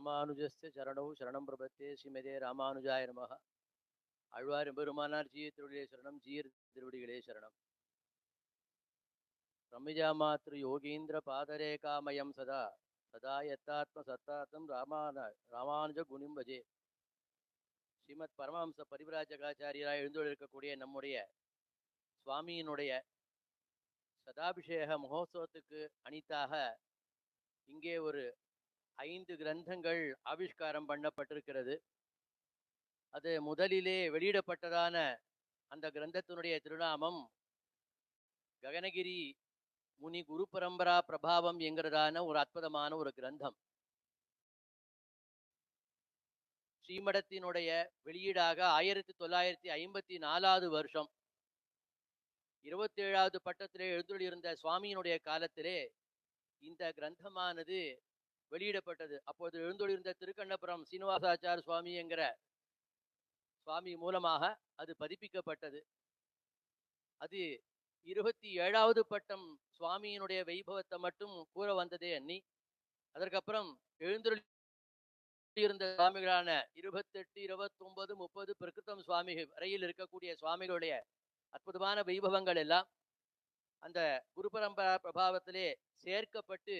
ராமானுஜஸ்ய சரணௌ சரணம் பிரபத்தே ஸ்ரீமதே ராமானுஜாய நமக அழ்வார் பெருமானார் ஜீய திருவடிகளே சரணம் ஜீயர் திருவடிகளே சரணம். ரம்யஜாமாத்ரு யோகீந்திர பாதரேகாமயம் சதா. சதா யத்தாத்ம சத்தாத்மம் ராமான ராமானுஜ குணிம் பஜே. ஸ்ரீமத் பரமஹம்ச பரிவிராஜகாச்சாரியராக எழுந்துள்ளிருக்கக்கூடிய நம்முடைய சுவாமியினுடைய சதாபிஷேக மகோத்சவத்துக்கு அனித்தாக இங்கே ஒரு ஐந்து கிரந்தங்கள் ஆவிஷ்காரம் பண்ணப்பட்டிருக்கிறது. அது முதலிலே வெளியிடப்பட்டதான அந்த கிரந்தத்தினுடைய திருநாமம் ககனகிரி முனி குரு பரம்பரா பிரபாவம் என்கிறதான ஒரு அற்புதமான ஒரு கிரந்தம். ஸ்ரீமடத்தினுடைய வெளியீடாக ஆயிரத்தி தொள்ளாயிரத்தி ஐம்பத்தி நாலாவது வருஷம். இருபத்தேழாவது பட்டத்திலே எழுந்துள்ளிருந்த சுவாமியினுடைய காலத்திலே இந்த கிரந்தமானது வெளியிடப்பட்டது. அப்போது எழுந்துள்ளிருந்த திருக்கண்ணபுரம் சீனிவாசாச்சார சுவாமி என்கிற சுவாமி மூலமாக அது பதிப்பிக்கப்பட்டது. அது இருபத்தி ஏழாவது பட்டம் சுவாமியினுடைய வைபவத்தை மட்டும் கூற வந்ததே அன்னி அதற்கப்புறம் எழுந்துள்ள இருந்த சுவாமிகளான இருபத்தெட்டு இருபத்தொன்பது முப்பது பிரகிருத்தம் சுவாமி வரையில் இருக்கக்கூடிய சுவாமிகளுடைய அற்புதமான வைபவங்கள் எல்லாம் அந்த குரு பரம்பரா பிரபாவத்திலே சேர்க்கப்பட்டு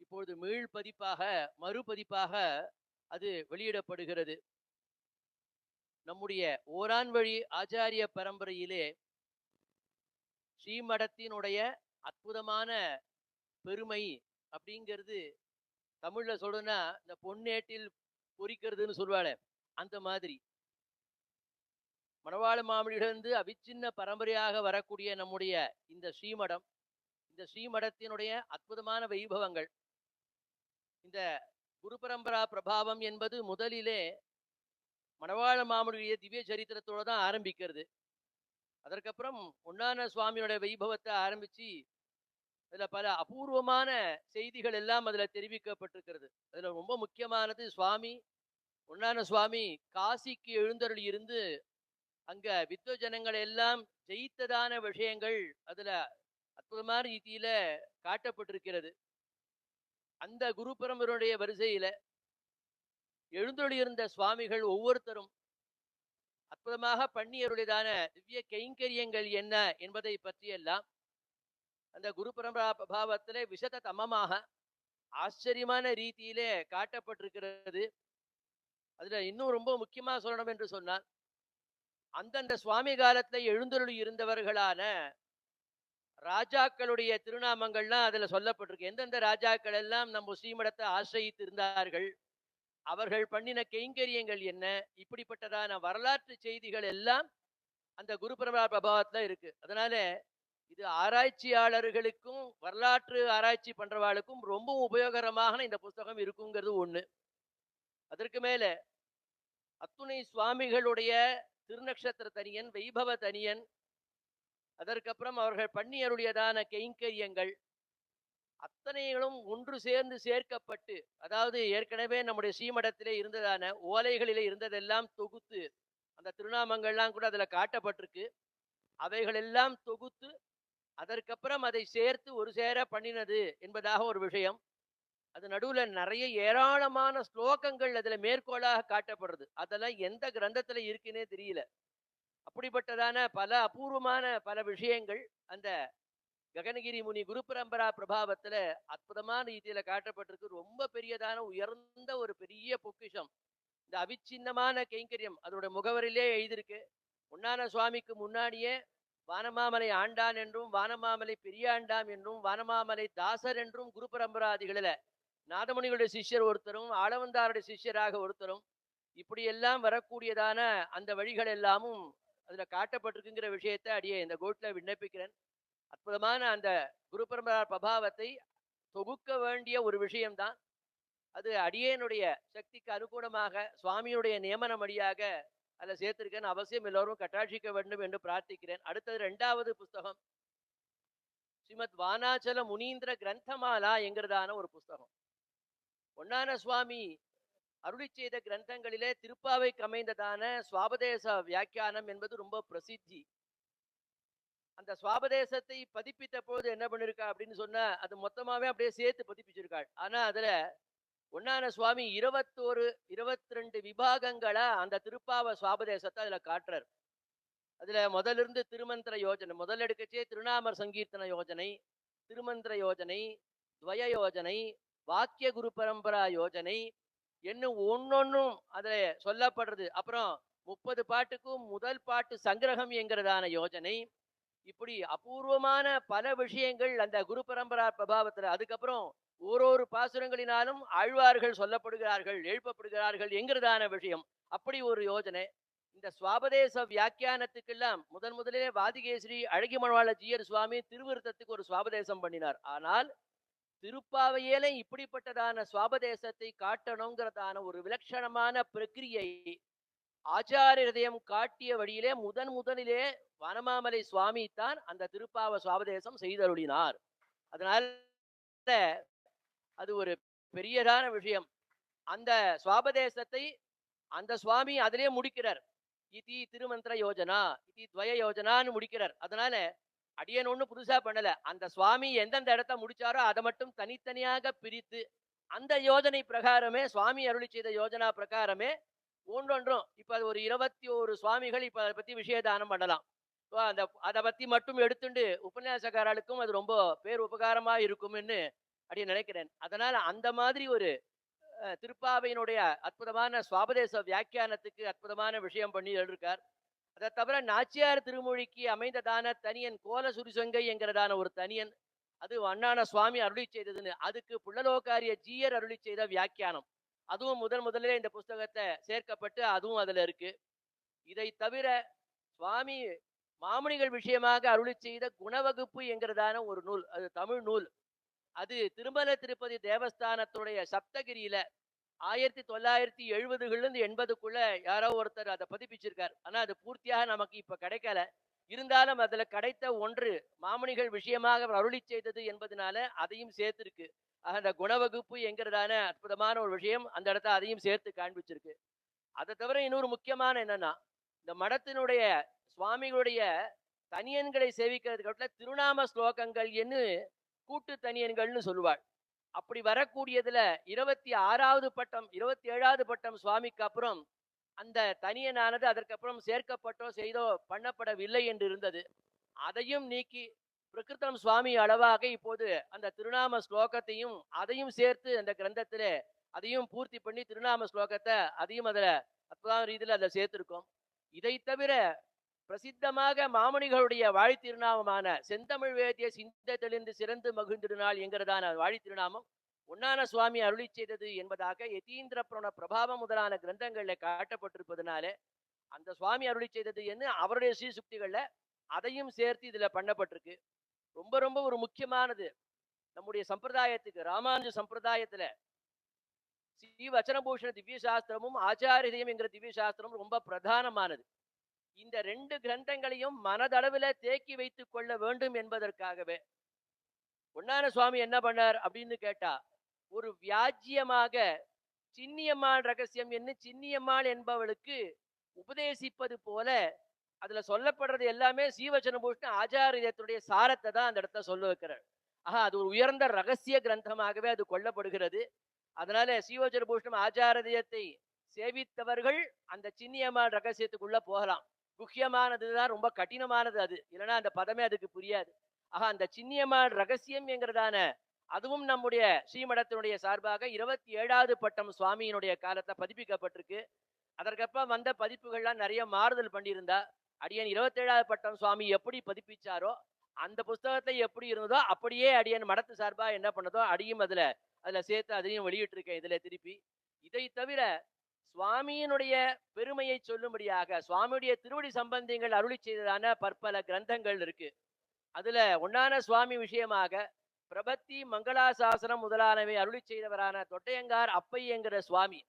இப்பொழுது மீள் பதிப்பாக மறுபதிப்பாக அது வெளியிடப்படுகிறது. நம்முடைய ஓரான் வழி ஆச்சாரிய பரம்பரையிலே ஸ்ரீமடத்தினுடைய அற்புதமான பெருமை அப்படிங்கிறது தமிழ்ல சொல்லணும்னா இந்த பொன்னேட்டில் பொறிக்கிறதுன்னு சொல்லுவாளே அந்த மாதிரி. மணவாள மாமலியிலிருந்து அவிச்சின்ன பரம்பரையாக வரக்கூடிய நம்முடைய இந்த ஸ்ரீமடம் இந்த ஸ்ரீமடத்தினுடைய அற்புதமான வைபவங்கள். இந்த குரு பரம்பரா பிரபாவம் என்பது முதலிலே மணவாள மாமனுடைய திவ்ய சரித்திரத்தோட தான் ஆரம்பிக்கிறது. அதற்கப்புறம் ஒன்னான சுவாமியோட வைபவத்தை ஆரம்பிச்சு அதில் பல அபூர்வமான செய்திகள் எல்லாம் அதில் தெரிவிக்கப்பட்டிருக்கிறது. அதில் ரொம்ப முக்கியமானது சுவாமி ஒன்னான சுவாமி காசிக்கு எழுந்தருள் இருந்து அங்க வித்வ ஜனங்கள் எல்லாம் ஜெயித்ததான விஷயங்கள் அதுல அற்புதமான ரீதியில காட்டப்பட்டிருக்கிறது. அந்த குரு பரம்பருடைய வரிசையில எழுந்தொழியிருந்த சுவாமிகள் ஒவ்வொருத்தரும் அற்புதமாக பண்ணியருடையதான திவ்ய கைங்கரியங்கள் என்ன என்பதை பற்றியெல்லாம் அந்த குரு பரம்பரா பிரபாவத்திலே விசத தமமாக ஆச்சரியமான ரீதியிலே காட்டப்பட்டிருக்கிறது. அதுல இன்னும் ரொம்ப முக்கியமா சொல்லணும் என்று சொன்னால் அந்தந்த சுவாமி காலத்தில் எழுந்தருள் இருந்தவர்களான ராஜாக்களுடைய திருநாமங்கள்லாம் அதில் சொல்லப்பட்டிருக்கு. எந்தெந்த ராஜாக்கள் எல்லாம் நம்ம ஸ்ரீமடத்தை ஆசிரியித்து இருந்தார்கள் அவர்கள் பண்ணின கைங்கரியங்கள் என்ன? இப்படிப்பட்டதான வரலாற்று செய்திகள் எல்லாம் அந்த குரு பரம்பரா பிரபாவத்தில் இருக்கு. அதனால இது ஆராய்ச்சியாளர்களுக்கும் வரலாற்று ஆராய்ச்சி பண்றவாளுக்கும் ரொம்ப உபயோகரமான இந்த புஸ்தகம் இருக்குங்கிறது ஒண்ணு. அதற்கு மேல அத்துணை சுவாமிகளுடைய திருநக்ஷத்திர தனியன் வைபவ தனியன் அதற்கப்புறம் அவர்கள் பண்ணியருடையதான கைங்கரியங்கள். அத்தனைகளும் ஒன்று சேர்ந்து சேர்க்கப்பட்டு அதாவது ஏற்கனவே நம்முடைய சீமடத்திலே இருந்ததான ஓலைகளிலே இருந்ததெல்லாம் தொகுத்து அந்த திருநாமங்கள்லாம் கூட அதுல காட்டப்பட்டிருக்கு. அவைகளெல்லாம் தொகுத்து அதற்கப்புறம் அதை சேர்த்து ஒரு சேர பண்ணினது என்பதாக ஒரு விஷயம். அது நடுவுல நிறைய ஏராளமான ஸ்லோகங்கள் அதுல மேற்கோளாக காட்டப்படுறது. அதெல்லாம் எந்த கிரந்தத்துல இருக்குன்னே தெரியல. அப்படிப்பட்டதான பல அபூர்வமான பல விஷயங்கள் அந்த ககனகிரி முனி குரு பரம்பரா பிரபாவத்துல அற்புதமான ரீதியில காட்டப்பட்டிருக்கு. ரொம்ப பெரியதான உயர்ந்த ஒரு பெரிய பொக்கிஷம். இந்த அவிச்சின்னமான கைங்கரியம் அதோட முகவரிலே எழுதியிருக்கு. உண்ணான சுவாமிக்கு முன்னாடியே வானமாமலை ஆண்டான் என்றும் வானமாமலை பெரியாண்டாம் என்றும் வானமாமலை தாசர் என்றும் குரு பரம்பராதிகளில நாதமுனிகளுடைய சிஷ்யர் ஒருத்தரும் ஆளவந்தாருடைய சிஷ்யராக ஒருத்தரும் இப்படியெல்லாம் வரக்கூடியதான அந்த வழிகள் எல்லாமும் அதுல காட்டப்பட்டிருக்குங்கிற விஷயத்தை அடியே இந்த கோட்ல விண்ணப்பிக்கிறேன். அற்புதமான அந்த குரு பரம்பரா பிரபாவத்தை தொகுக்க வேண்டிய ஒரு விஷயம்தான். அது அடியேனுடைய சக்திக்கு அனுகூலமாக சுவாமியுடைய நியமனம் அடியாக அதில் சேர்த்திருக்கேன் அவசியம் எல்லோரும் கட்டாட்சிக்க வேண்டும் என்று பிரார்த்திக்கிறேன். அடுத்தது ரெண்டாவது புஸ்தகம். ஸ்ரீமத் வானாச்சல முனீந்திர கிரந்தமாலா என்கிறதான ஒரு புஸ்தகம். பொன்னான சுவாமி அருளி செய்த கிரந்தங்களிலே திருப்பாவைக்கு அமைந்ததான சுவாபதேச வியாக்கியானம் என்பது ரொம்ப பிரசித்தி. அந்த சுவாபதேசத்தை பதிப்பித்த போது என்ன பண்ணிருக்கா அப்படின்னு சொன்னா அது மொத்தமாவே அப்படியே சேர்த்து பதிப்பிச்சிருக்காள். ஆனா அதுல ஒன்னான சுவாமி இருபத்தோரு இருபத்தி ரெண்டு விபாகங்களா அந்த திருப்பாவ சுவாபதேசத்தை அதுல காட்டுறார். அதுல முதல்ல இருந்து திருமந்திர யோஜனை முதல் எடுக்கச்சே திருநாமர் சங்கீர்த்தன யோஜனை திருமந்திர யோஜனை துவய யோஜனை வாக்கிய குரு பரம்பரா யோஜனை இன்னும் ஒன்னொன்னும் அதில் சொல்லப்படுறது. அப்புறம் முப்பது பாட்டுக்கும் முதல் பாட்டு சங்கிரகம் என்கிறதான யோஜனை. இப்படி அபூர்வமான பல விஷயங்கள் அந்த குரு பரம்பரா பிரபாவத்துல அதுக்கப்புறம் ஓரொரு பாசுரங்களினாலும் ஆழ்வார்கள் சொல்லப்படுகிறார்கள் எழுப்பப்படுகிறார்கள் என்கிறதான விஷயம். அப்படி ஒரு யோஜனை. இந்த சுவாபதேச வியாக்கியானத்துக்கெல்லாம் முதன் முதலிலே வாதிகேஸ்ரீ அழகிமணவாள ஜீயர் சுவாமி திருவிருத்தத்துக்கு ஒரு சுவாபதேசம் பண்ணினார். ஆனால் திருப்பாவையில இப்படிப்பட்டதான சுவாபதேசத்தை காட்டணுங்கிறதான ஒரு விலட்சணமான பிரக்கிரியை ஆச்சாரிய ஹதயம் காட்டிய வழியிலே முதன் முதலிலே வனமாமலை சுவாமி தான் அந்த திருப்பாவ சுவாபதேசம் செய்தருளினார். அதனால அது ஒரு பெரியதான விஷயம். அந்த சுவாபதேசத்தை அந்த சுவாமி அதிலே முடிக்கிறார். இதி திருமந்திர யோஜனா இதி துவய யோஜனான்னு முடிக்கிறார். அதனால அடியன் ஒன்றும் புதுசா பண்ணல. அந்த சுவாமி எந்தெந்த இடத்த முடிச்சாரோ அதை மட்டும் தனித்தனியாக பிரித்து அந்த யோஜனை பிரகாரமே சுவாமி அருளி செய்த யோஜனா பிரகாரமே ஒன்றொன்றும் இப்ப அது ஒரு இருபத்தி ஒரு சுவாமிகள் இப்ப அதை பத்தி விஷயதானம் பண்ணலாம். அந்த அதை பத்தி மட்டும் எடுத்துண்டு உபன்யாசக்காரர்களுக்கும் அது ரொம்ப பேர் உபகாரமா இருக்கும்னு அப்படி நினைக்கிறேன். அதனால அந்த மாதிரி ஒரு அஹ், திருப்பாவையினுடைய அற்புதமான சுவாபதேச வியாக்கியானத்துக்கு அற்புதமான விஷயம் பண்ணி எழுதியிருக்கார் அதை தவிர நாச்சியார் திருமொழிக்கு அமைந்ததான தனியன் கோல சுரிசங்கை என்கிறதான ஒரு தனியன் அது அண்ணான சுவாமி அருளி செய்ததுன்னு. அதுக்கு புள்ளலோகாரிய ஜீயர் அருளி செய்த வியாக்கியானம். அதுவும் முதன் முதலில் இந்த புஸ்தகத்தை சேர்க்கப்பட்டு அதுவும் அதுல இருக்கு. இதை தவிர சுவாமி மாமுனிகள் விஷயமாக அருளி செய்த குணவகுப்பு என்கிறதான ஒரு நூல் அது தமிழ் நூல். அது திருமல திருப்பதி தேவஸ்தானத்துடைய சப்தகிரியில ஆயிரத்தி தொள்ளாயிரத்தி எழுபதுகள்லேருந்து எண்பதுக்குள்ள யாரோ ஒருத்தர் அதை பதிப்பிச்சிருக்கார். ஆனா அது பூர்த்தியாக நமக்கு இப்ப கிடைக்கல. இருந்தாலும் அதுல கிடைத்த ஒன்று மாமணிகள் விஷயமாக அவர் அருளி செய்தது என்பதனால அதையும் சேர்த்துருக்கு. அந்த குணவகுப்பு என்கிறதான அற்புதமான ஒரு விஷயம் அந்த இடத்த அதையும் சேர்த்து காண்பிச்சிருக்கு. அதை தவிர இன்னொரு முக்கியமான என்னன்னா இந்த மடத்தினுடைய சுவாமிகளுடைய தனியன்களை சேவிக்கிறதுக்கு திருநாம ஸ்லோகங்கள் என்று கூட்டு தனியன்கள்னு சொல்லுவாள். அப்படி வரக்கூடியதுல இருபத்தி ஆறாவது பட்டம் இருபத்தி ஏழாவது பட்டம் சுவாமிக்கு அப்புறம் அந்த தனியனானது அதற்கப்புறம் சேர்க்கப்பட்டோ செய்தோ பண்ணப்படவில்லை என்று இருந்தது. அதையும் நீக்கி பிரகிருத்தம் சுவாமி அளவாக இப்போது அந்த திருநாம ஸ்லோகத்தையும் அதையும் சேர்த்து அந்த கிரந்தத்திலே அதையும் பூர்த்தி பண்ணி திருநாம ஸ்லோகத்தை அதையும் அதுல அற்புதமான ரீதியில் அதில் சேர்த்திருக்கோம். இதை தவிர பிரசித்தமாக மாமணிகளுடைய வாழ்த்திருநாமமான செந்தமிழ் வேதிய சிந்த தெளிந்து சிறந்து மகிழ்ந்திருநாள் என்கிறதான வாழ்த்திருநாமம் உண்ணான சுவாமி அருளி செய்தது என்பதாக யதீந்திர பிரண பிரபாவம் முதலான கிரந்தங்கள்ல காட்டப்பட்டிருப்பதனால அந்த சுவாமி அருளி செய்தது என்று அவருடைய ஸ்ரீசுக்திகளில் அதையும் சேர்த்து இதுல பண்ணப்பட்டிருக்கு. ரொம்ப ரொம்ப ஒரு முக்கியமானது. நம்முடைய சம்பிரதாயத்துக்கு ராமானுஜ சம்பிரதாயத்துல ஸ்ரீ வச்சனபூஷண திவ்ய சாஸ்திரமும் ஆச்சாரியம் என்கிற திவ்ய சாஸ்திரமும் ரொம்ப பிரதானமானது. இந்த ரெண்டு கிரந்தங்களையும் மனதளவில் தேக்கி வைத்துக் கொள்ள வேண்டும் என்பதற்காகவே. பொன்னான சுவாமி என்ன பண்ணார் அப்படின்னு கேட்டா ஒரு வியாஜ்யமாக சின்னியம்மாள் ரகசியம் என்ன சின்னியம்மாள் என்பவளுக்கு உபதேசிப்பது போல அதுல சொல்லப்படுறது எல்லாமே சீவச்சன பூஷ்ண ஆச்சாரியத்துடைய சாரத்தை தான் அந்த இடத்த சொல்ல வைக்கிறார். ஆஹா அது ஒரு உயர்ந்த ரகசிய கிரந்தமாகவே அது கொல்லப்படுகிறது அதனால சீவச்சன பூஷ்ணம் ஆச்சாரியத்தை சேவித்தவர்கள் அந்த சின்னியம்மாள் ரகசியத்துக்குள்ள போகலாம். குக்கியமானதுதான் ரொம்ப கடினமானது அது. இல்லைன்னா அந்த பதமே அதுக்கு புரியாது. ஆக அந்த சின்னியமான ரகசியம் என்கிறதான அதுவும் நம்முடைய ஸ்ரீமடத்தினுடைய சார்பாக இருபத்தி ஏழாவது பட்டம் சுவாமியினுடைய காலத்தை பதிப்பிக்கப்பட்டிருக்கு. அதற்கப்புறம் வந்த பதிப்புகள்லாம் நிறைய மாறுதல் பண்ணியிருந்தா அடியன் இருபத்தேழாவது பட்டம் சுவாமி எப்படி பதிப்பிச்சாரோ அந்த புஸ்தகத்தை எப்படி இருந்ததோ அப்படியே அடியன் மடத்து சார்பாக என்ன பண்ணதோ அடியும் அதுல அதுல சேர்த்து அதையும் வெளியிட்டிருக்கேன் இதுல திருப்பி. இதை தவிர சுவாமியினுடைய பெருமையை சொல்லும்படியாக சுவாமியுடைய திருவடி சம்பந்திகள் அருளி செய்ததான பற்பல கிரந்தங்கள் இருக்கு. அதுல ஒன்னான சுவாமி விஷயமாக பிரபத்தி மங்களாசாசனம் முதலானவை அருளி செய்தவரான தொட்டையங்கார் அப்பையங்கிற சுவாமி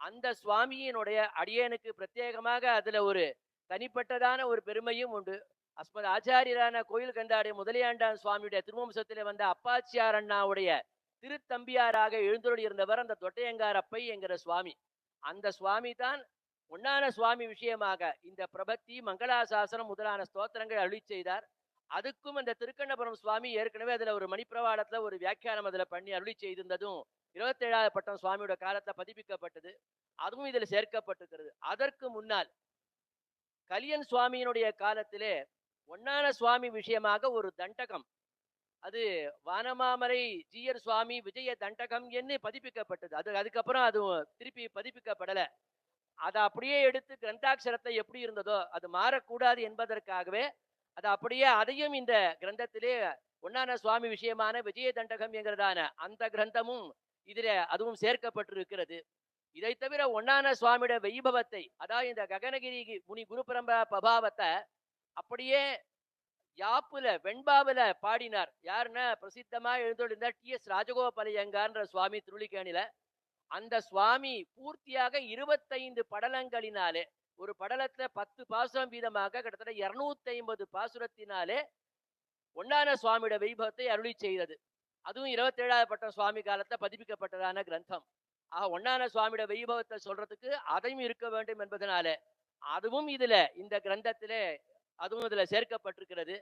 அந்த சுவாமியினுடைய அடியனுக்கு பிரத்யேகமாக அதுல ஒரு தனிப்பட்டதான ஒரு பெருமையும் உண்டு. அஸ்மத் ஆச்சாரியரான கோயில் கண்டாடி முதலியாண்டான் சுவாமியுடைய திருவம்சத்தில் வந்த அப்பாச்சியார் அண்ணாவுடைய திருத்தம்பியாராக எழுந்தருளி இருந்தவர் அந்த தொட்டையங்கார் அப்பை என்கிற சுவாமி. அந்த சுவாமி தான் ஒன்னான சுவாமி விஷயமாக இந்த பிரபத்தி மங்களாசாசனம் முதலான ஸ்தோத்திரங்கள் அழி செய்தார். அதுக்கும் அந்த திருக்கண்ணபுரம் சுவாமி ஏற்கனவே அதுல ஒரு மணிப்பிரவாளத்துல ஒரு வியாக்கியானம் அதுல பண்ணி அருளி செய்திருந்ததும் இருபத்தேழாவது பட்டம் சுவாமியோட காலத்துல பதிப்பிக்கப்பட்டது. அதுவும் இதுல சேர்க்கப்பட்டிருக்கிறது. அதற்கு முன்னால் கலியன் சுவாமியினுடைய காலத்திலே ஒன்னான சுவாமி விஷயமாக ஒரு தண்டகம் அது வானமாமரை ஜீயர் சுவாமி விஜய தண்டகம் என்று பதிப்பிக்கப்பட்டது. அது அதுக்கப்புறம் அது திருப்பி பதிப்பிக்கப்படல. அதை அப்படியே எடுத்து கிரந்தாட்சரத்தை எப்படி இருந்ததோ அது மாறக்கூடாது என்பதற்காகவே அது அப்படியே அதையும் இந்த கிரந்தத்திலே ஒன்னான சுவாமி விஷயமான விஜய தண்டகம் என்கிறதான அந்த கிரந்தமும் இதில் அதுவும் சேர்க்கப்பட்டிருக்கிறது. இதை தவிர ஒன்னான சுவாமியோட வைபவத்தை அதாவது இந்த ககனகிரி முனி குரு பரம்பரா பிரபாவத்தை அப்படியே யாப்புல வெண்பாவுல பாடினார். யாருன்னா பிரசித்தமா எழுந்தொழிந்த டி. எஸ். ராஜகோபாலயங்கான்ற சுவாமி திருளிக்கேணில அந்த சுவாமி பூர்த்தியாக இருபத்தைந்து படலங்களினாலே ஒரு படலத்துல பத்து பாசுரம் வீதமாக கிட்டத்தட்ட இருநூத்தி ஐம்பது பாசுரத்தினாலே ஒன்னான சுவாமியோட வைபவத்தை அருளி செய்தது. அதுவும் இருபத்தேழாவது பட்டம் சுவாமி காலத்துல பதிப்பிக்கப்பட்டதான கிரந்தம். ஆக ஒன்னான சுவாமியோட வைபவத்தை சொல்றதுக்கு அதையும் இருக்க வேண்டும் என்பதனால அதுவும் இதுல இந்த கிரந்தத்திலே அதுவும் இதில் சேர்க்கப்பட்டிருக்கிறது.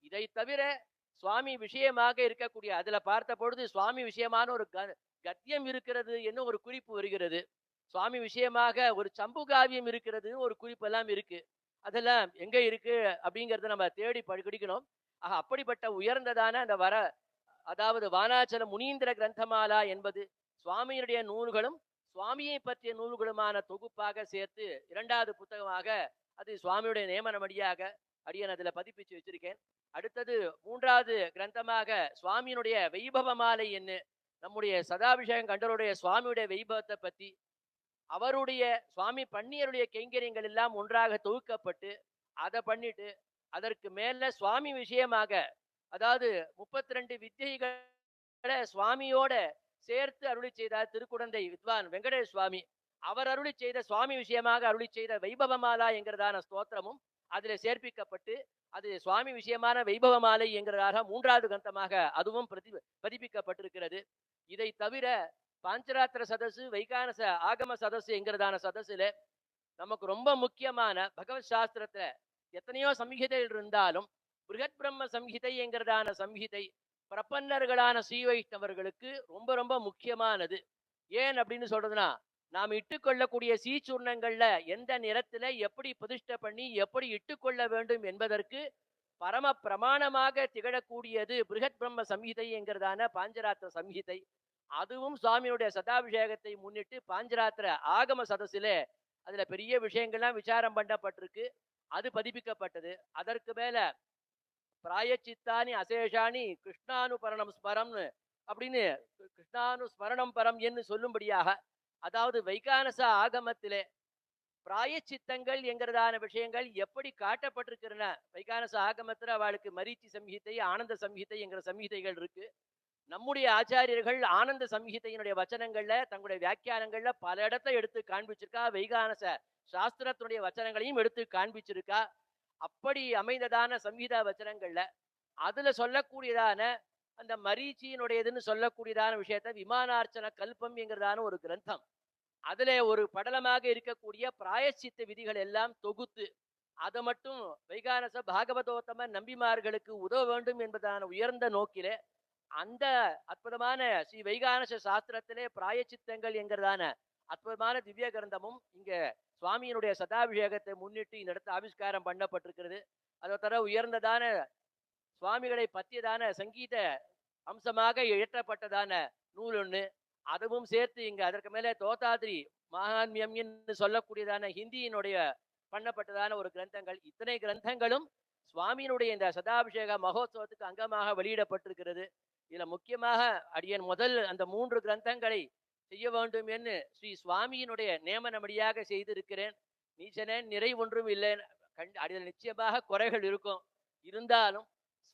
இதை தவிர சுவாமி விஷயமாக இருக்கக்கூடிய அதுல பார்த்த பொழுது சுவாமி விஷயமான ஒரு க- கத்தியம் இருக்கிறது என்ன ஒரு குறிப்பு வருகிறது. சுவாமி விஷயமாக ஒரு சம்பு காவியம் இருக்கிறது ஒரு குறிப்பு எல்லாம் இருக்கு. அதெல்லாம் எங்க இருக்கு அப்படிங்கறத நம்ம தேடி படிக்கணும். ஆக அப்படிப்பட்ட உயர்ந்ததான அந்த வர அதாவது வானாச்சல முனீந்திர கிரந்தமாலா என்பது சுவாமியினுடைய நூல்களும் சுவாமியை பற்றிய நூல்களுமான தொகுப்பாக சேர்த்து இரண்டாவது புத்தகமாக அது சுவாமியுடைய நியமனமடியாக அடியன் அதில் பதிப்பிச்சு வச்சிருக்கேன். அடுத்தது மூன்றாவது கிரந்தமாக சுவாமியினுடைய வைபவ மாலை என்ன? நம்முடைய சதாபிஷேகம் கண்டருடைய சுவாமியுடைய வைபவத்தை பத்தி அவருடைய சுவாமி பன்னியருடைய கைங்கரியங்கள் எல்லாம் ஒன்றாக தொகுக்கப்பட்டு அதை பண்ணிட்டு அதற்கு மேல சுவாமி விஷயமாக அதாவது முப்பத்தி ரெண்டு வித்தியைகளை சுவாமியோட சேர்த்து அருளி செய்தார் திருக்குடந்தை வித்வான் வெங்கடேஷ் சுவாமி அவர் அருளி செய்த சுவாமி விஷயமாக அருளி செய்த வைபவமாலா என்கிறதான ஸ்தோத்திரமும் அதில் சேர்ப்பிக்கப்பட்டு அது சுவாமி விஷயமான வைபவமாலை என்கிறதாக மூன்றாவது கந்தமாக அதுவும் பிரதி பதிப்பிக்கப்பட்டிருக்கிறது. இதை தவிர பாஞ்சராத்திர சதசு வைகானச ஆகம சதசு என்கிறதான சதசுல நமக்கு ரொம்ப முக்கியமான பகவத் சாஸ்திரத்துல எத்தனையோ சம்ஹிதைகள் இருந்தாலும் பிருகத் பிரம்ம சம்ஹிதை என்கிறதான சம்ஹிதை பிரபன்னர்களான ஸ்ரீ வைஷ்ணவர்களுக்கு ரொம்ப ரொம்ப முக்கியமானது. ஏன் அப்படின்னு சொல்றதுன்னா நாம் இட்டுக்கொள்ளக்கூடிய சீச்சூர்ணங்கள்ல எந்த நிறத்துல எப்படி பிரதிஷ்டை பண்ணி எப்படி இட்டுக்கொள்ள வேண்டும் என்பதற்கு பரம பிரமாணமாக திகழக்கூடியது பிருகத் பிரம்ம சம்ஹிதைங்கிறதான பாஞ்சராத்திர சம்ஹிதை அதுவும் சுவாமியுடைய சதாபிஷேகத்தை முன்னிட்டு பாஞ்சராத்திர ஆகம சதசிலே அதுல பெரிய விஷயங்கள்லாம் விசாரம் பண்ணப்பட்டிருக்கு. அது பதிப்பிக்கப்பட்டது. அதற்கு மேல பிராயச்சித்தானி அசேஷானி கிருஷ்ணானுபரணம் ஸ்மரம்னு அப்படின்னு கிருஷ்ணானு ஸ்மரணம் பரம் என்று சொல்லும்படியாக அதாவது வைகானச ஆகமத்திலே பிராயச்சித்தங்கள் என்கிறதான விஷயங்கள் எப்படி காட்டப்பட்டிருக்கிறன? வைகானச ஆகமத்தில் அவளுக்கு மரீச்சி சம்ஹிதை ஆனந்த சம்ஹிதை என்கிற சம்ஹிதைகள் இருக்கு. நம்முடைய ஆச்சாரியர்கள் ஆனந்த சம்ஹிதையினுடைய வச்சனங்கள்ல தங்களுடைய வியாக்கியானங்கள்ல பல இடத்த எடுத்து காண்பிச்சிருக்கா. வைகானச சாஸ்திரத்தினுடைய வச்சனங்களையும் எடுத்து காண்பிச்சிருக்கா. அப்படி அமைந்ததான சம்ஹிதா வச்சனங்கள்ல அதுல சொல்லக்கூடியதான அந்த மரீச்சியினுடையதுன்னு சொல்லக்கூடியதான விஷயத்த விமானார்ச்சன கல்பம் என்கிறதான ஒரு கிரந்தம். அதுல ஒரு படலமாக இருக்கக்கூடிய பிராயச்சித்த விதிகள் எல்லாம் தொகுத்து அதை மட்டும் வைகானச பாகவதோத்தம நம்பிமார்களுக்கு உதவ வேண்டும் என்பதான உயர்ந்த நோக்கிலே அந்த அற்புதமான ஸ்ரீ வைகானச சாஸ்திரத்திலே பிராயச்சித்தங்கள் என்கிறதான அற்புதமான திவ்ய கிரந்தமும் இங்க சுவாமியினுடைய சதாபிஷேகத்தை முன்னிட்டு இந்த இடத்துல ஆவிஷ்காரம் பண்ணப்பட்டிருக்கிறது. அதை தவிர உயர்ந்ததான சுவாமிகளை பற்றியதான சங்கீத அம்சமாக இயற்றப்பட்டதான நூல் ஒன்று அதுவும் சேர்த்து இங்க அதற்கு மேலே தோத்தாதிரி மகாத்மியம் என்று சொல்லக்கூடியதான ஹிந்தியினுடைய பண்ணப்பட்டதான ஒரு கிரந்தங்கள். இத்தனை கிரந்தங்களும் சுவாமியினுடைய இந்த சதாபிஷேக மகோத்சவத்துக்கு அங்கமாக வெளியிடப்பட்டிருக்கிறது. இதுல முக்கியமாக அடியன் முதல் அந்த மூன்று கிரந்தங்களை செய்ய வேண்டும் என்று ஸ்ரீ சுவாமியினுடைய நியமனமடியாக செய்திருக்கிறேன். நீச்சனேன் நிறை ஒன்றும் இல்லை. கண் அதில் நிச்சயமாக குறைகள் இருக்கும். இருந்தாலும்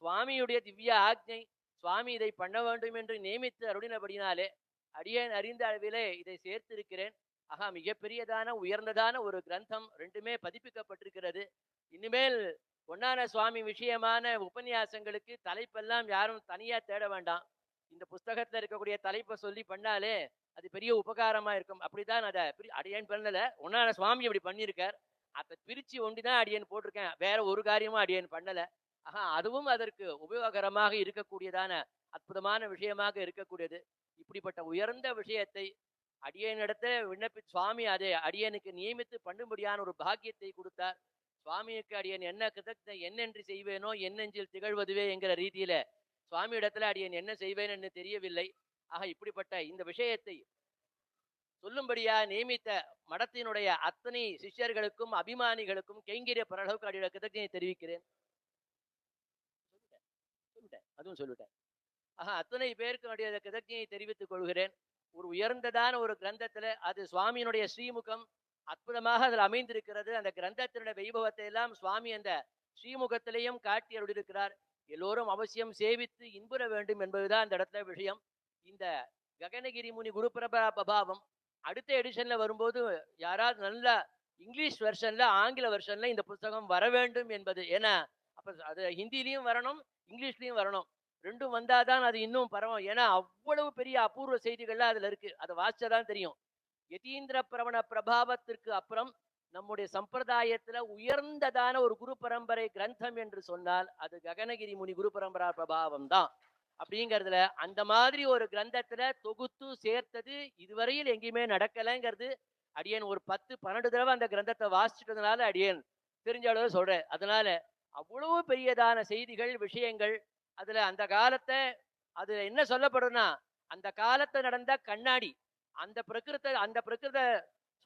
சுவாமியுடைய திவ்ய ஆக்ஞை சுவாமி இதை பண்ண வேண்டும் என்று நியமித்து அருளினபடினாலே அடியேன் அறிந்த அளவிலே இதை சேர்த்திருக்கிறேன். ஆகா மிகப்பெரியதான உயர்ந்ததான ஒரு கிரந்தம் ரெண்டுமே பதிப்பிக்கப்பட்டிருக்கிறது. இனிமேல் பொன்னான சுவாமி விஷயமான உபன்யாசங்களுக்கு தலைப்பெல்லாம் யாரும் தனியா தேட வேண்டாம். இந்த புஸ்தகத்துல இருக்கக்கூடிய தலைப்பை சொல்லி பண்ணாலே அது பெரிய உபகாரமா இருக்கும். அப்படிதான் அதை அடியேன் பண்ணல. ஒன்னான சுவாமி அப்படி பண்ணியிருக்கார். அதை பிரிச்சு ஒண்டிதான் அடியேன் போட்டிருக்கேன். வேற ஒரு காரியமும் அடியேன் பண்ணல. ஆஹா அதுவும் அதற்கு உபயோகரமாக இருக்கக்கூடியதான அற்புதமான விஷயமாக இருக்கக்கூடியது. இப்படிப்பட்ட உயர்ந்த விஷயத்தை அடியனிடத்த விண்ணப்பி சுவாமி அதை அடியனுக்கு நியமித்து பண்ணும்படியான ஒரு பாக்கியத்தை கொடுத்தார். சுவாமிக்கு அடியன் என்ன கிருதத்தை என்னென்று செய்வேனோ என்னெஞ்சில் திகழ்வதுவே என்கிற ரீதியில சுவாமி இடத்துல அடியன் என்ன செய்வேன் என்று தெரியவில்லை. ஆக இப்படிப்பட்ட இந்த விஷயத்தை சொல்லும்படியா நியமித்த மடத்தினுடைய அத்தனை சிஷ்யர்களுக்கும் அபிமானிகளுக்கும் கைங்கரிய பரளவுக்கு அடியோட கிருதஜனை தெரிவிக்கிறேன். சொல்லிட்டேன். சொல்லிட்டேன். அதுவும் சொல்லிட்டேன். ஆஹா அத்தனை பேருக்கு என்னுடைய கிருதஜையை தெரிவித்துக் கொள்கிறேன். ஒரு உயர்ந்ததான ஒரு கிரந்தத்துல அது சுவாமியினுடைய ஸ்ரீமுகம் அற்புதமாக அதில் அமைந்திருக்கிறது. அந்த கிரந்தத்தினுடைய வைபவத்தை எல்லாம் சுவாமி அந்த ஸ்ரீமுகத்திலையும் காட்டி அருளிருக்கிறார் எல்லோரும் அவசியம் சேவித்து இன்புற வேண்டும் என்பதுதான் அந்த இடத்துல விஷயம். இந்த ககனகிரி முனி குரு பிரபா பிரபாவம் அடுத்த எடிஷன்ல வரும்போது யாராவது நல்ல இங்கிலீஷ் வெர்ஷன்ல ஆங்கில வெர்ஷன்ல இந்த புத்தகம் வர வேண்டும் என்பது. ஏன்னா அப்ப அது ஹிந்திலையும் வரணும் இங்கிலீஷ்லயும் வரணும். ரெண்டும் வந்தாதான் அது இன்னும் பரவும். ஏன்னா அவ்வளவு பெரிய அபூர்வ செய்திகள்லாம் அதுல இருக்கு. அதை வாசிச்சதான் தெரியும். யதீந்திர பிரவண பிரபாவத்திற்கு அப்புறம் நம்முடைய சம்பிரதாயத்துல உயர்ந்ததான ஒரு குரு பரம்பரை கிரந்தம் என்று சொன்னால் அது ககனகிரி முனி குரு பரம்பரா பிரபாவம் தான். அப்படிங்கிறதுல அந்த மாதிரி ஒரு கிரந்தத்துல தொகுத்து சேர்த்தது இதுவரையில் எங்கேயுமே நடக்கலைங்கிறது அடியேன் ஒரு பத்து பன்னெண்டு தடவை அந்த கிரந்தத்தை வாசிச்சிட்டதுனால அடியேன் தெரிஞ்ச அளவு சொல்றேன். அதனால அவ்வளவு பெரியதான செய்திகள் விஷயங்கள் அதுல அந்த காலத்தை அதுல என்ன சொல்லப்படுதுன்னா அந்த காலத்தை நடந்த கண்ணாடி அந்த பிரகிருத அந்த பிரகிருத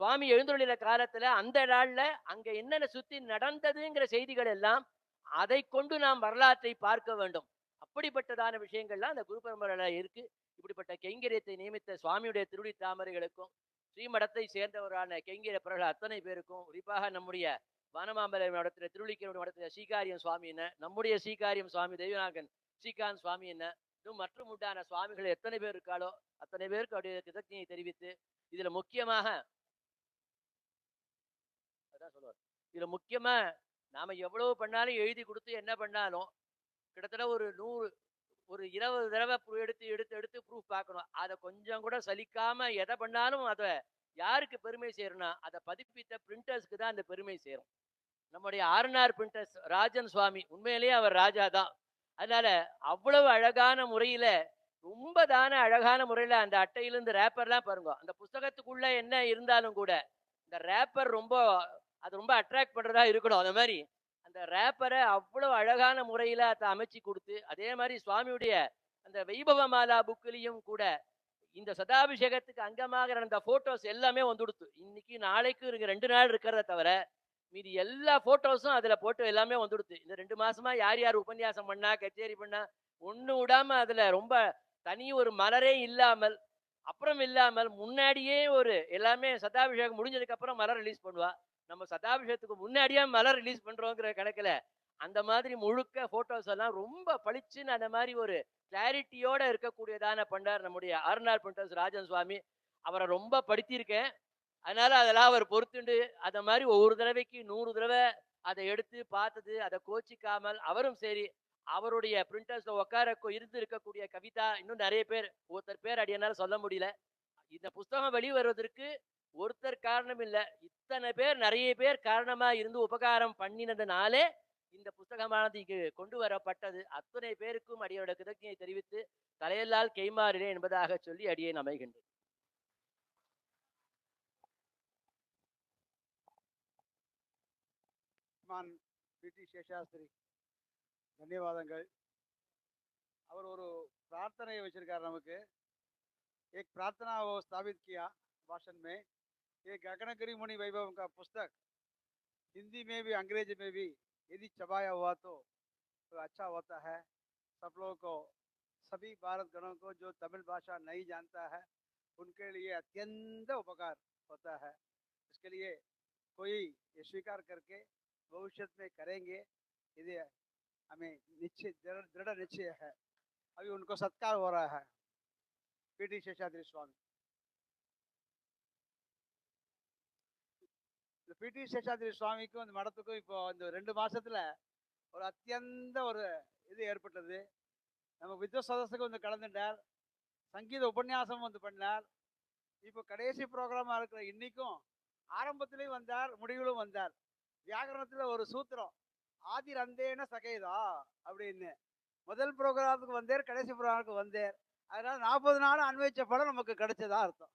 சுவாமி எழுந்துள்ள காலத்துல அந்த நாள்ல அங்க என்னென்ன சுத்தி நடந்ததுங்கிற செய்திகள் எல்லாம் அதை கொண்டு நாம் வரலாற்றை பார்க்க வேண்டும். அப்படிப்பட்டதான விஷயங்கள்லாம் அந்த குரு பரம்பரையில இருக்கு. இப்படிப்பட்ட கைங்கரியத்தை நியமித்த சுவாமியுடைய திருடி தாமரைகளுக்கும் ஸ்ரீமடத்தை சேர்ந்தவரான கைங்கரிய பிறகு அத்தனை பேருக்கும் குறிப்பாக நம்முடைய வானமாம்பலை மடத்துல திருவள்ளிக்கேணி மடத்துல ஸ்ரீகாரியம் சுவாமி என்ன? நம்முடைய ஸ்ரீகாரியம் சுவாமி தெய்வநாகன் ஸ்ரீகாந்த் சுவாமி என்ன? இன்னும் மற்றும் உண்டான சுவாமிகள் எத்தனை பேர் இருக்காளோ அத்தனை பேருக்கு அவருடைய கிருதஜையை தெரிவித்து இதுல முக்கியமாக அதான் சொல்லுவார். இதுல முக்கியமா நாம எவ்வளவு பண்ணாலும் எழுதி கொடுத்து என்ன பண்ணாலும் கிட்டத்தட்ட ஒரு நூறு ஒரு இருபது தடவை எடுத்து எடுத்து எடுத்து ப்ரூஃப் பார்க்கணும். அதை கொஞ்சம் கூட சலிக்காம எதை பண்ணாலும் அதை யாருக்கு பெருமை சேரும்னா அதை பதிப்பித்த பிரிண்டர்ஸ்க்கு தான் அந்த பெருமை சேரும். நம்முடைய ஆர்என்ஆர் பிரிண்டர்ஸ் ராஜன் சுவாமி. உண்மையிலேயே அவர் ராஜா தான். அதனால அவ்வளவு அழகான முறையில ரொம்ப தான அழகான முறையில அந்த அட்டையிலிருந்து ரேப்பர்லாம் பாருங்க. அந்த புஸ்தகத்துக்குள்ள என்ன இருந்தாலும் கூட இந்த ரேப்பர் ரொம்ப அது ரொம்ப அட்ராக்ட் பண்றதா இருக்கணும். அந்த மாதிரி அந்த ரேப்பரை அவ்வளவு அழகான முறையில அதை அமைச்சு கொடுத்து அதே மாதிரி சுவாமியுடைய அந்த வைபவமாலா புக்கிலையும் கூட இந்த சதாபிஷேகத்துக்கு அங்கமாக நடந்த போட்டோஸ் எல்லாமே வந்துடுத்து இன்னைக்கு நாளைக்கு இருக்கு ரெண்டு நாள் இருக்கிறத தவிர மீதி எல்லா ஃபோட்டோஸும் அதில் போட்டோ எல்லாமே வந்துடுது இந்த ரெண்டு மாதமாக யார் யார் உபன்யாசம் பண்ணா கச்சேரி பண்ணா ஒன்று விடாம அதில் ரொம்ப தனி ஒரு மலரே இல்லாமல் அப்புறம் இல்லாமல் முன்னாடியே ஒரு எல்லாமே சதாபிஷேகம் முடிஞ்சதுக்கப்புறம் மலர் ரிலீஸ் பண்ணுவா. நம்ம சதாபிஷேகத்துக்கு முன்னாடியே மலர் ரிலீஸ் பண்ணுறோங்கிற கணக்குல அந்த மாதிரி முழுக்க ஃபோட்டோஸ் எல்லாம் ரொம்ப பளிச்சுன்னு அந்த மாதிரி ஒரு கிளாரிட்டியோட இருக்கக்கூடியதான பண்டார் நம்முடைய ஆர்னார் பண்டஸ் ராஜன் சுவாமி. அவரை ரொம்ப படித்திருக்கேன் அதனால அதெல்லாம் அவர் பொறுத்துண்டு அதை மாதிரி ஒவ்வொரு தடவைக்கு நூறு தடவை அதை எடுத்து பார்த்தது அதை கோச்சிக்காமல் அவரும் சரி அவருடைய பிரிண்டர்ஸ்ல உட்கார இருந்து இருக்கக்கூடிய கவிதா இன்னும் நிறைய பேர் ஒருத்தர் பேர் அடியனால சொல்ல முடியல. இந்த புஸ்தகம் வெளிவருவதற்கு ஒருத்தர் காரணம் இல்லை. இத்தனை பேர் நிறைய பேர் காரணமா இருந்து உபகாரம் பண்ணினதுனாலே இந்த புஸ்தகமானது இங்கு கொண்டு வரப்பட்டது. அத்தனை பேருக்கும் அடியோட கிருதஜையை தெரிவித்து தலையெல்லால் கைமாறினேன் என்பதாக சொல்லி அடியை அமைகின்றேன் ஸ்ரீமான் பிடி சேஷாஸ்திரி தன்யவாதங்கள் அவர் ஒரு प्रार्थना வச்சிருக்கார் நமக்கு एक प्रार्थना वो स्थापित किया भाषण में ये गगनगिरी मुनि वैभव का पुस्तक हिंदी में भी अंग्रेजी में भी यदि छपाया हुआ तो, तो अच्छा होता है सब लोगों को सभी भारत गणों को जो तमिल भाषा नहीं जानता है उनके लिए अत्यंत उपकार होता है इसके लिए कोई ये स्वीकार करके भविष्य में करेंगे यदि हमें निश्चय दृढ़ दृढ़ निश्चय है अभी उनको सत्कार हो रहा है पीटी शेषाद्री स्वामी இந்த பிடி சேஷாத்ரி சுவாமிக்கும் இந்த மடத்துக்கும் இப்போ இந்த ரெண்டு மாசத்துல ஒரு அத்தியந்த ஒரு இது ஏற்பட்டது நம்ம வித்வ சதஸுக்கு வந்து கலந்துட்டார் சங்கீத உபன்யாசம் வந்து பண்ணார் இப்போ கடைசி ப்ரோக்ராமா இருக்கிற இன்னைக்கும் ஆரம்பத்திலையும் வந்தார் முடிவிலும் வந்தார் வியாகரணத்துல ஒரு சூத்திரம் ஆதி ரந்தேன சகைதா அப்படின்னு. முதல் ப்ரோக்ராமுக்கு வந்தேர் கடைசி ப்ரோக்ராமுக்கு வந்தேர். அதனால நாற்பது நாள் அனுபவிச்ச படம் நமக்கு கிடைச்சதா அர்த்தம்.